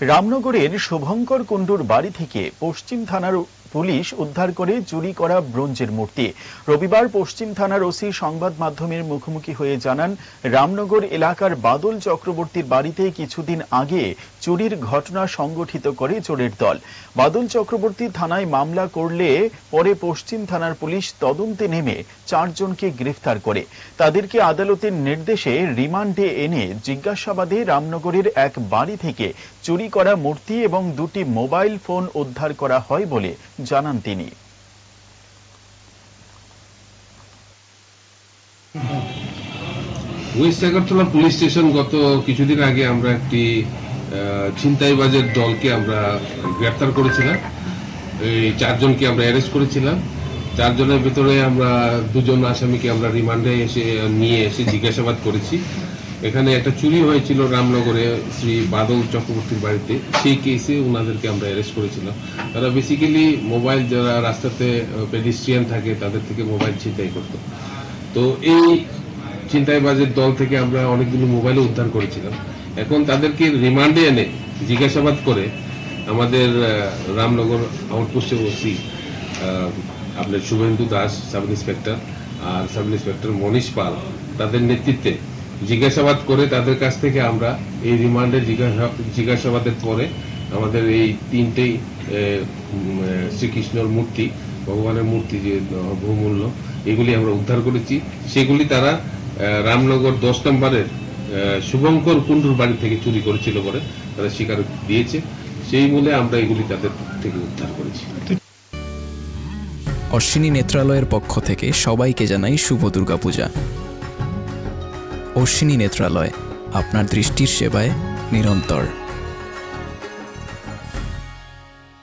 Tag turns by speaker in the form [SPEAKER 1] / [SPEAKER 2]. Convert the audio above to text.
[SPEAKER 1] রামনগরের শুভঙ্কর কুণ্ডুর বাড়ি থেকে পশ্চিম থানার পুলিশ উদ্ধার করে চুরি করা ব্রোঞ্জের মূর্তি। রবিবার পশ্চিম থানার ওসি সংবাদ মাধ্যমের মুখোমুখি হয়ে জানান, রামনগর এলাকার বাদল চক্রবর্তীর বাড়িতে কিছুদিন আগে চুরির ঘটনা সংগঠিত করে চোরের দল। বাদল চক্রবর্তী থানায় মামলা করলে পরে পশ্চিম থানার পুলিশ তদন্তে নেমে চারজনকে গ্রেফতার করে। তাদেরকে আদালতের নির্দেশে রিমান্ডে এনে জিজ্ঞাসাবাদে রামনগরের এক বাড়ি থেকে চুরি করা মূর্তি এবং দুটি মোবাইল ফোন উদ্ধার করা হয় বলে জানান তিনি।
[SPEAKER 2] ওয়েস্ট আগরতলা পুলিশ স্টেশন গত কিছুদিন আগে আমরা একটি ছিনতাইবাজের দলকে আমরা গ্রেপ্তার করেছিলাম। এই চারজনকে আমরা অ্যারেস্ট করেছিলাম। চারজনের ভিতরে আমরা দুজন আসামিকে আমরা রিমান্ডে এসে, নিয়ে এসে জিজ্ঞাসাবাদ করেছি। এখানে একটা চুরি হয়েছিল রামনগরে শ্রী বাদল চক্রবর্তীর বাড়িতে। সেই কেসে ওনাদেরকে আমরা অ্যারেস্ট করেছিলাম। তারা বেসিক্যালি মোবাইল যারা রাস্তাতে পেডিস্ট্রিয়ান থাকে, তাদের থেকে মোবাইল ছিনতাই করতো। তো এই ছিনতাইবাজের দল থেকে আমরা অনেকগুলো মোবাইলও উদ্ধার করেছিলাম। এখন তাদেরকে রিমান্ডে এনে জিজ্ঞাসাবাদ করে আমাদের রামনগর আউটপোস্টে ওসি আপনার শুভেন্দু দাস সাব ইন্সপেক্টর আর সাব ইন্সপেক্টর মনীষ পাল, তাদের নেতৃত্বে জিজ্ঞাসাবাদ করে তাদের কাছ থেকে আমরা এই রিমান্ডে জিজ্ঞাসা- জিজ্ঞাসাবাদের পরে আমাদের এই তিনটেই শ্রীকৃষ্ণর মূর্তি, ভগবানের মূর্তি যে বহুমূল্য, এগুলি আমরা উদ্ধার করেছি। সেগুলি তারা রামনগর দশ নম্বরের শুভঙ্কর কুণ্ডুর বাড়ি থেকে চুরি করেছিল বলে তারা স্বীকার দিয়েছে। সেই বলে আমরা এগুলি তাদের থেকে উদ্ধার করেছি।
[SPEAKER 3] অশ্বিনী নেত্রালয়ের পক্ষ থেকে সবাইকে জানাই শুভ দুর্গাপূজা। অশ্বিনী নেত্রালয় আপনার দৃষ্টির সেবায় নিরন্তর।